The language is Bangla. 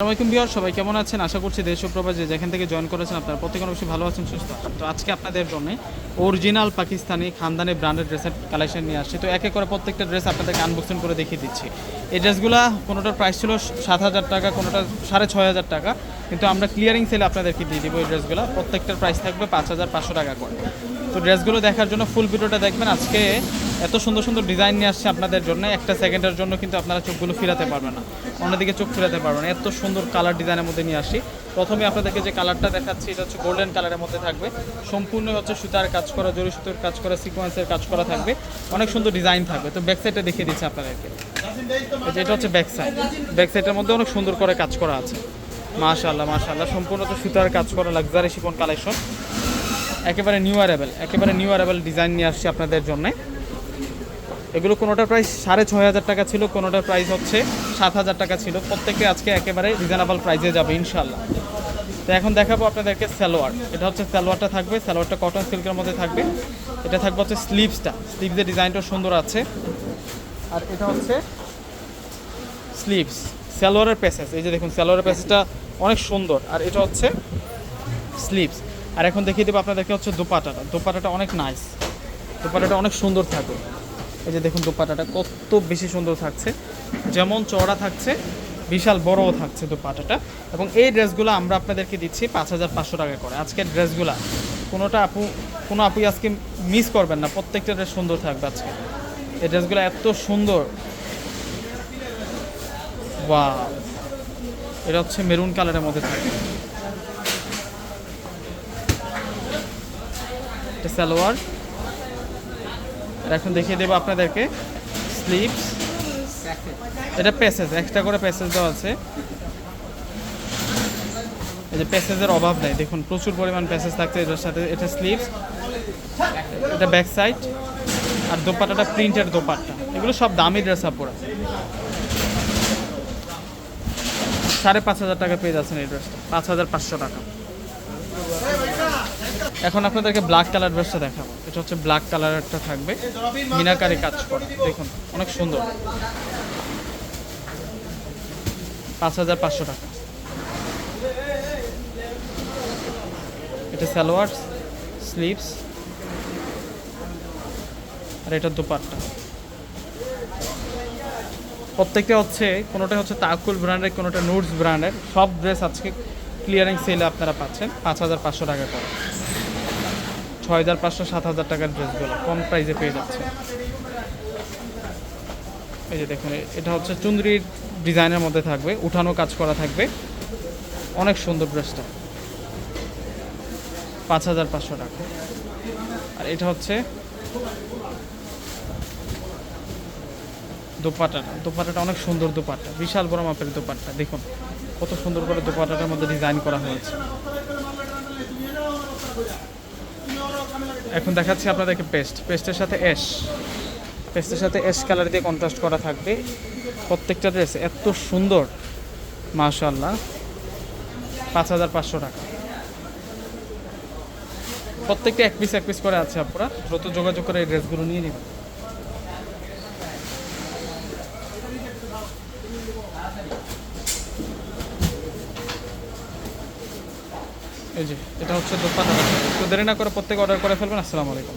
আসসালামাইকুম বিহার সবাই কেমন আছেন? আশা করছি দেশ প্রবাসে যেখান থেকে জয়েন করেছেন আপনারা প্রত্যেকে অবশ্যই ভালো আছেন, সুস্থ আছেন। তো আজকে আপনাদের জন্য অরিজিনাল পাকিস্তানি খানদানি ব্র্যান্ডেড ড্রেসের কালেকশন নিয়ে আসছি। তো একে করে প্রত্যেকটা ড্রেস আপনাদেরকে আনবক্সিং করে দেখিয়ে দিচ্ছি। এই ড্রেসগুলো কোনোটার প্রাইস ছিল সাত হাজার টাকা কোনোটা সাড়ে ছয় হাজার টাকা। কিন্তু আমরা ক্লিয়ারিং সেলে আপনাদেরকে দিয়ে দিব এই ড্রেসগুলো প্রত্যেকটার প্রাইস থাকবে পাঁচ হাজার পাঁচশো টাকা করে। তো ড্রেসগুলো দেখার জন্য ফুল ভিডিওটা দেখবেন। আজকে এত সুন্দর সুন্দর ডিজাইন নিয়ে আসছে আপনাদের জন্য। একটা সেকেন্ডের জন্য কিন্তু আপনারা চোখগুলো ফিরাতে পারবেন না। অন্যদিকে চোখ ফিরাতে পারবেন এত সুন্দর কালার ডিজাইনের মধ্যে নিয়ে আসি প্রথমে আপনাদেরকে যে কালারটা দেখাচ্ছি, এটা হচ্ছে গোল্ডেন কালারের মধ্যে থাকবে। সম্পূর্ণ হচ্ছে সুতার কাজ করা জরি সুতোর কাজ করা সিকোয়েন্সের কাজ করা থাকবে। অনেক সুন্দর ডিজাইন থাকবে। তো ব্যাক সাইডটা দেখিয়ে দিচ্ছি আপনাদেরকে। এটা হচ্ছে ব্যাক সাইড ব্যাক সাইডের মধ্যে অনেক সুন্দর করে কাজ করা আছে। মাশাআল্লাহ মাশাআল্লাহ। সম্পূর্ণ তো সুতার কাজ করা লাক্সারি শিপন কালেকশন একেবারে নিউ অ্যারেবেল একেবারে নিউ অ্যারেবেল ডিজাইন নিয়ে আসছি আপনাদের জন্য। এগুলো কোনোটার প্রাইস সাড়ে ছয় হাজার টাকা ছিল, কোনোটার প্রাইস হচ্ছে সাত হাজার টাকা ছিল। প্রত্যেকে আজকে একেবারে রিজনেবল প্রাইসে যাবে ইনশাল্লাহ তো এখন দেখাবো আপনাদেরকে সালোয়ার। এটা হচ্ছে সালোয়ারটা থাকবে, সালোয়ারটা কটন সিল্কের মধ্যে থাকবে। এটা থাকবে হচ্ছে স্লিভসটা স্লিভসের ডিজাইনটা সুন্দর আছে। আর এটা হচ্ছে স্লিভস সালোয়ারের প্যাসেজ এই যে দেখুন, সালোয়ারের প্যাসেজটা অনেক সুন্দর। আর এটা হচ্ছে স্লিভস আর এখন দেখিয়ে দেবো আপনাদেরকে হচ্ছে দোপাটাটা। দোপাটাটা অনেক নাইস দোপাটাটা অনেক সুন্দর থাকবে। এই যে দেখুন দোপাটাটা কত বেশি সুন্দর থাকছে। যেমন চওড়া থাকছে, বিশাল বড়ও থাকছে দোপাটাটা। এবং এই ড্রেসগুলো আমরা আপনাদেরকে দিচ্ছি পাঁচ হাজার পাঁচশো টাকা করে। আজকের ড্রেসগুলো, কোনোটা আপু, কোনো আপুই আজকে মিস করবেন না। প্রত্যেকটা ড্রেস সুন্দর থাকবে আজকে। এই ড্রেসগুলো এত সুন্দর। বা এটা হচ্ছে মেরুন কালারের মধ্যে থাকবে এটা সালোয়ার। এখন দেখিয়ে দেবো আপনাদেরকে স্লিপস এটা প্যাসেজ এক্সট্রা করে প্যাসেজ দেওয়া আছে। এই যে প্যাসেজের অভাব নেই, দেখুন প্রচুর পরিমাণ প্যাসেজ থাকছে এটার সাথে, এটা স্লিপস এটা ব্যাক সাইড আর দোপাট্টাটা প্রিন্টের দোপাট্টা। এগুলো সব দামি ড্রেস আপ আপুরা সাড়ে পাঁচ হাজার টাকা পেয়ে যাচ্ছেন এই ড্রেসটা পাঁচ হাজার পাঁচশো টাকা। এখন আপনাদেরকে ব্ল্যাক কালার ড্রেসটা দেখাবো। এটা হচ্ছে ব্ল্যাক কালারেরটা থাকবে। মিনাকারি কাজ করা। দেখুন, অনেক সুন্দর। পাঁচ হাজার পাঁচশো টাকা। এটা সালোয়ার, স্লিভস। আর এটা দুপাট্টা। প্রত্যেকটা হচ্ছে কোনোটা হচ্ছে তাকুল ব্র্যান্ডের, কোনোটা নুডস ব্র্যান্ডের। সব ড্রেস আজকে ক্লিয়ারিং সেলে আপনারা পাচ্ছেন। পাঁচ হাজার পাঁচশো টাকা করে। ছয় হাজার পাঁচশো সাত হাজার টাকার ড্রেসগুলো কম প্রাইসে পেয়ে যাচ্ছে। এই যে দেখুন, এটা হচ্ছে চুন্দ্রির ডিজাইনের মধ্যে থাকবে, উঠানো কাজ করা থাকবে। অনেক সুন্দর ড্রেসটা। পাঁচ হাজার পাঁচশো টাকা। আর এটা হচ্ছে দোপাট্টাটা দোপাট্টাটা অনেক সুন্দর দোপাট্টা বিশাল বড় মাপের দোপাট্টা, দেখুন। কত সুন্দর করে দোপাট্টাটার মধ্যে ডিজাইন করা হয়েছে। এখন দেখাচ্ছি আপনাদেরকে পেস্ট পেস্টের সাথে অ্যাশ পেস্টের সাথে অ্যাশ কালার দিয়ে কন্ট্রাস্ট করা থাকবে। প্রত্যেকটা ড্রেস এত সুন্দর। মাশাল্লাহ পাঁচ হাজার পাঁচশো টাকা। প্রত্যেকটা এক পিস এক পিস করে আছে আপনারা দ্রুত যোগাযোগ করে এই ড্রেসগুলো নিয়ে নেবেন। এই যে, এটা হচ্ছে দোকান তো দেরি না করে প্রত্যেকে অর্ডার করে ফেলবেন। আসসালামু আলাইকুম।